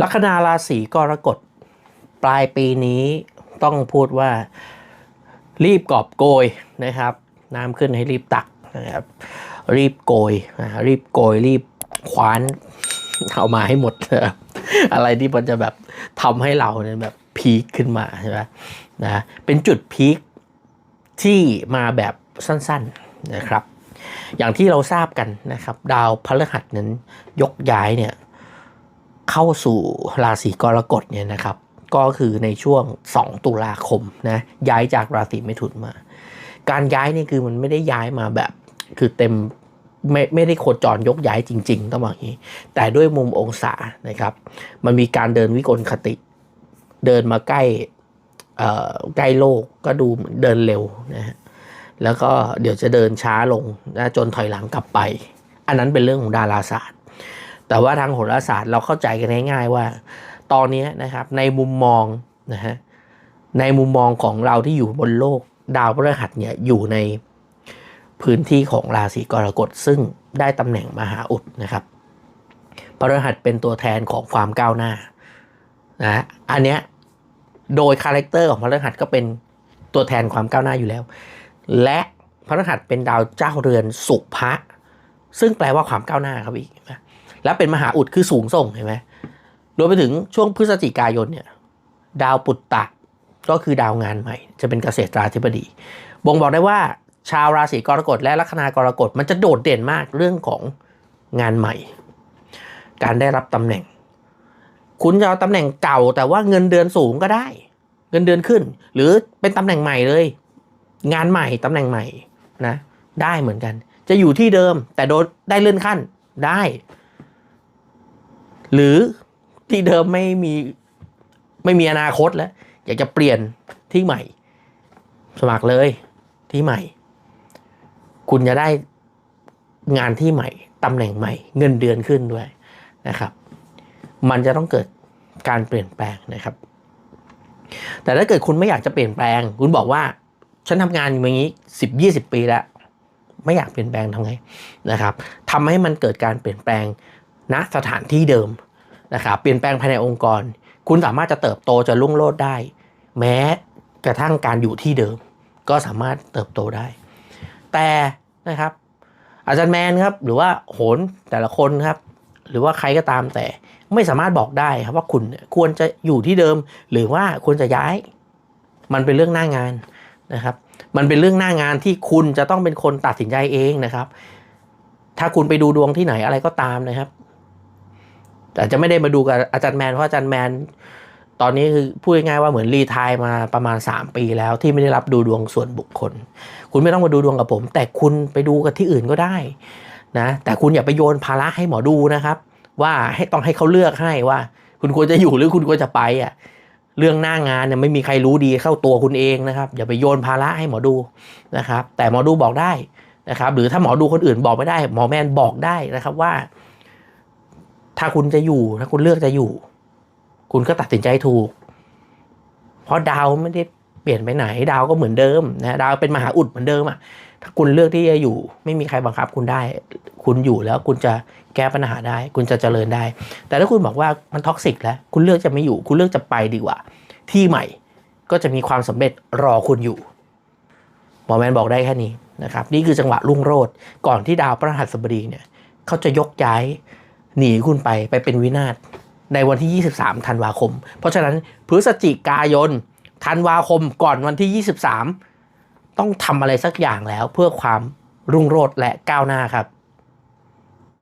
ลัคนาราศีกรกฎปลายปีนี้ต้องพูดว่ารีบกอบโกยนะครับ น้ำขึ้นให้รีบตักนะครับ รีบโกยนะรีบโกย รีบคว้านเอามาให้หมด อะไรที่มันจะแบบทำให้เราเนี่ยแบบพีคขึ้นมาใช่ไหมนะเป็นจุดพีคที่มาแบบสั้นๆนะครับ อย่างที่เราทราบกันนะครับ ดาวพฤหัสนั้นยกย้ายเนี่ย เข้าสู่ราศีกรกฎเนี่ยนะครับ ก็คือในช่วง 2 ตุลาคมนะย้ายจากราศีเมถุนมา การย้ายนี่คือมันไม่ได้ย้ายมาแบบ คือเต็มไม่ไม่ได้โคจรยกย้ายจริง ๆ ต้องบอกอย่างนี้ แต่ด้วยมุมองศานะครับ มันมีการเดินวิกลคติ เดินมาใกล้อ่อใกล้โลกก็ดูเหมือนเดินเร็วนะฮะแล้วก็เดี๋ยวจะเดินช้าลงนะจนถอยหลังกลับไป อันนั้นเป็นเรื่องของดาราศาสตร์ แต่ว่าทางโหราศาสตร์เราเข้าใจกันง่ายๆว่า ตอนนี้นะครับในมุมมองนะฮะในมุมมองของเราที่อยู่บนโลกดาวพฤหัสเนี่ยอยู่ในพื้นที่ของราศีกรกฎซึ่งได้ตำแหน่งมหาอุดนะครับพฤหัสเป็นตัวแทนของความก้าวหน้านะอันเนี้ยโดยคาแรคเตอร์ของพฤหัสก็เป็นตัวแทนความก้าวหน้าอยู่แล้ว และพฤหัสเป็นดาวเจ้าเรือนสุภะซึ่งแปลว่าความก้าวหน้าครับอีกนไหม และเป็นมหาอุดคือสูงส่งเห็นไหมรวมไปถึงช่วงพฤศจิกายนเนี่ยดาวปุตตะก็คือดาวงานใหม่ จะเป็นเกษตราธิบดี บ่งบอกได้ว่าชาวราศีกรกฎและลัคนากรกฎมันจะโดดเด่นมากเรื่องของงานใหม่ การได้รับตำแหน่ง คุณจะเอาตำแหน่งเก่าแต่ว่าเงินเดือนสูงก็ได้ เงินเดือนขึ้น หรือเป็นตำแหน่งใหม่เลย งานใหม่ตำแหน่งใหม่นะได้เหมือนกัน จะอยู่ที่เดิมแต่โดนได้เลื่อนขั้นได้ หรือที่เดิมไม่มีไม่มีอนาคตแล้ว อยากจะเปลี่ยนที่ใหม่ สมัครเลยที่ใหม่ คุณจะได้งานที่ใหม่ตำแหน่งใหม่ เงินเดือนขึ้นด้วยนะครับ มันจะต้องเกิดการเปลี่ยนแปลงนะครับ แต่ถ้าเกิดคุณไม่อยากจะเปลี่ยนแปลง คุณบอกว่า ฉันทำงานอยู่อย่างนี้สิบยี่สิบปีแล้ว ไม่อยากเปลี่ยนแปลงทำไงนะครับทำให้มันเกิดการเปลี่ยนแปลงณสถานที่เดิม นะครับเปลี่ยนแปลงภายในองค์กร คุณสามารถจะเติบโตจะรุ่งโรจน์ได้ แม้กระทั่งการอยู่ที่เดิม ก็สามารถเติบโตได้ แต่นะครับ อาจารย์แมนครับหรือว่าโหนแต่ละคนครับ หรือว่าใครก็ตามแต่ไม่สามารถบอกได้ครับว่าคุณควรจะอยู่ที่เดิม หรือว่าควรจะย้าย มันเป็นเรื่องหน้างานนะครับ มันเป็นเรื่องหน้างานที่คุณจะต้องเป็นคนตัดสินใจเองนะครับ ถ้าคุณไปดูดวงที่ไหนอะไรก็ตามนะครับ แต่จะไม่ได้มาดูกับอาจารย์แมนเพราะอาจารย์แมน ตอนนี้คือพูดง่ายๆว่าเหมือนรีทายมาประมาณ 3 ปีแล้วที่ไม่ได้รับดูดวงส่วนบุคคล คุณไม่ต้องมาดูดวงกับผม แต่คุณไปดูกับที่อื่นก็ได้นะแต่คุณอย่าไปโยนภาระให้หมอดูนะครับ ว่าให้ต้องให้เขาเลือกให้ว่า คุณควรจะอยู่หรือคุณควรจะไปอะเรื่องหน้างานเนี่ยไม่มีใครรู้ดีเข้าตัวคุณเองนะครับ อย่าไปโยนภาระให้หมอดูนะครับ แต่หมอดูบอกได้นะครับ หรือถ้าหมอดูคนอื่นบอกไม่ได้ หมอแมนบอกได้นะครับว่า ถ้าคุณจะอยู่ ถ้าคุณเลือกจะอยู่ คุณก็ตัดสินใจถูก เพราะดาวไม่ได้เปลี่ยนไปไหน ดาวก็เหมือนเดิมนะดาวเป็นมหาอุดเหมือนเดิมอะถ้าคุณเลือกที่จะอยู่ ไม่มีใครบังคับคุณได้ คุณอยู่แล้วคุณจะแก้ปัญหาได้ คุณจะเจริญได้ แต่ถ้าคุณบอกว่ามันท็อกซิกแล้ว คุณเลือกจะไม่อยู่ คุณเลือกจะไปดีกว่า ที่ใหม่ก็จะมีความสำเร็จรอคุณอยู่หมอแมนบอกได้แค่นี้นะครับ นี่คือจังหวะรุ่งโรจน์ก่อนที่ดาวพระหัสบดีเนี่ยเขาจะยกย้าย หนีคุณไปไปเป็นวินาศในวันที่ 23 ธันวาคม เพราะฉะนั้นพฤศจิกายนธันวาคมก่อนวันที่ 23 ต้องทำอะไรสักอย่างแล้วเพื่อความรุ่งโรจน์และก้าวหน้าครับ